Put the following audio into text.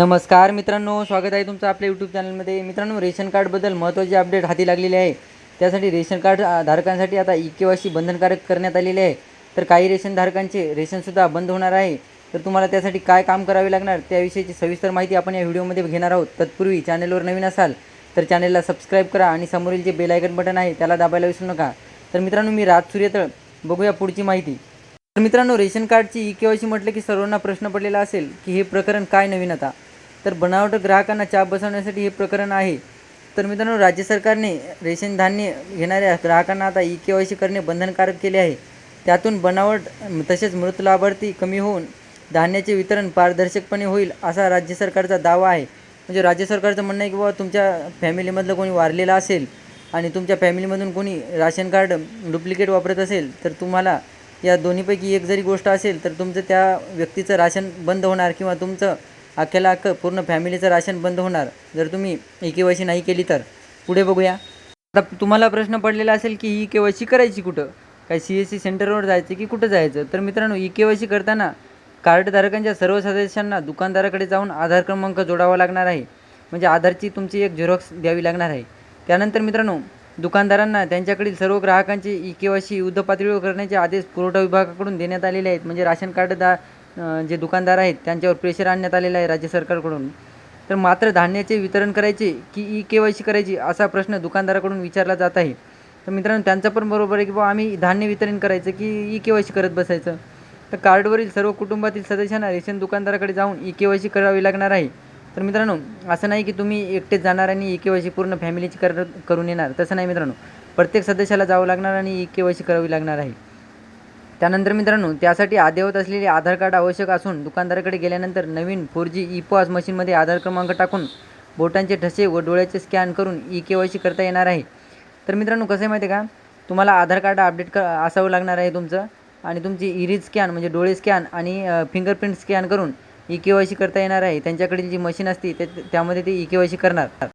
नमस्कार मित्रांनो स्वागत आहे तुमचं आपल्या यूट्यूब चॅनलमध्ये मित्रांनो रेशन कार्डबद्दल महत्त्वाचे अपडेट हाती लागलेले आहे. त्यासाठी रेशन कार्ड धारकांसाठी आता ई के वाय सी बंधनकारक करण्यात आलेले आहे. तर काही रेशन धारकांचे रेशनसुद्धा बंद होणार आहे. तर तुम्हाला त्यासाठी काय काम करावे लागणार त्याविषयीची सविस्तर माहिती आपण या व्हिडिओमध्ये घेणार आहोत. तत्पूर्वी चॅनलवर नवीन असाल तर चॅनलला सबस्क्राईब करा आणि समोरील जे बेलायकन बटन आहे त्याला दाबायला विसरू नका. तर मित्रांनो मी राज सूर्यतळ. बघूया पुढची माहिती. तर मित्रांनो रेशन कार्डची ई के वाय सी म्हटलं की सर्वांना प्रश्न पडलेला असेल की हे प्रकरण काय नवीन आता? तर बनावट ग्राहकांना चाप बसवण्यासाठी हे प्रकरण आहे. तर मित्रांनो राज्य सरकारने रेशन धान्य घेणाऱ्या ग्राहकांना आता ई के वाय सी करणे बंधनकारक केले आहे. त्यातून बनावट तसेच मृत लाभार्थी कमी होऊन धान्याचे वितरण पारदर्शकपणे होईल असा राज्य सरकारचा दावा आहे. म्हणजे राज्य सरकारचं म्हणणं आहे की बाबा तुमच्या फॅमिलीमधलं कोणी वारलेलं असेल आणि तुमच्या फॅमिलीमधून कोणी राशन कार्ड डुप्लिकेट वापरत असेल तर तुम्हाला या दोन्हीपैकी एक जरी गोष्ट असेल तर तुमचं त्या व्यक्तीचं राशन बंद होणार किंवा तुमचं अख्याला अख्खं पूर्ण फॅमिलीचं राशन बंद होणार. जर तुम्ही ई के वाय सी नाही केली तर. पुढे बघूया. आता तुम्हाला प्रश्न पडलेला असेल की ई के वाय सी करायची कुठं? काय सी एस सी सेंटरवर जायचं की कुठं जायचं? तर मित्रांनो ई के वाय सी करताना कार्डधारकांच्या सर्व सदस्यांना दुकानदाराकडे जाऊन आधार क्रमांक जोडावा लागणार आहे. म्हणजे आधारची तुमची एक झेरॉक्स द्यावी लागणार आहे. त्यानंतर मित्रांनो दुकानदारांना त्यांच्याकडील सर्व ग्राहकांचे ई के वाय सी युद्ध पातळीवर करण्याचे आदेश पुरवठा विभागाकडून देण्यात आलेले आहेत. म्हणजे राशन कार्ड दा जे दुकानदार आहेत त्यांच्यावर प्रेशर आणण्यात आलेलं आहे राज्य सरकारकडून. तर मात्र धान्याचे वितरण करायचे की ई के वाय सी करायची असा प्रश्न दुकानदाराकडून विचारला जात आहे. तर मित्रांनो त्यांचं पण बरोबर आहे की बाबा आम्ही धान्य वितरण करायचं की ई के वाय सी करत बसायचं. तर कार्डवरील सर्व कुटुंबातील सदस्यांना रेशन दुकानदाराकडे जाऊन ई के वाय सी करावी लागणार आहे. तर मित्रांनो असं नाही की तुम्ही एकटेच जाणार आणि ई के वाय सी पूर्ण फॅमिलीची कर करून येणार. तसं नाही मित्रांनो. प्रत्येक सदस्याला जावं लागणार आणि ई के वाय सी करावी लागणार आहे. त्यानंतर मित्रांनो त्यासाठी अद्ययावत असलेले आधार कार्ड आवश्यक असून दुकानदाराकडे गेल्यानंतर नवीन फोर जी ई पॉस मशीनमध्ये आधार क्रमांक टाकून बोटांचे ठसे व डोळ्याचे स्कॅन करून ई के वाय सी करता येणार आहे. तर मित्रांनो कसं आहे माहिती आहे का? तुम्हाला आधार कार्ड अपडेट क असावं लागणार आहे तुमचं आणि तुमची इरीज स्कॅन म्हणजे डोळे स्कॅन आणि फिंगरप्रिंट स्कॅन करून ई के वाय सी करता येणार आहे. त्यांच्याकडील जी मशीन असते त्या त्यामध्ये ते ई के वाय सी करणार.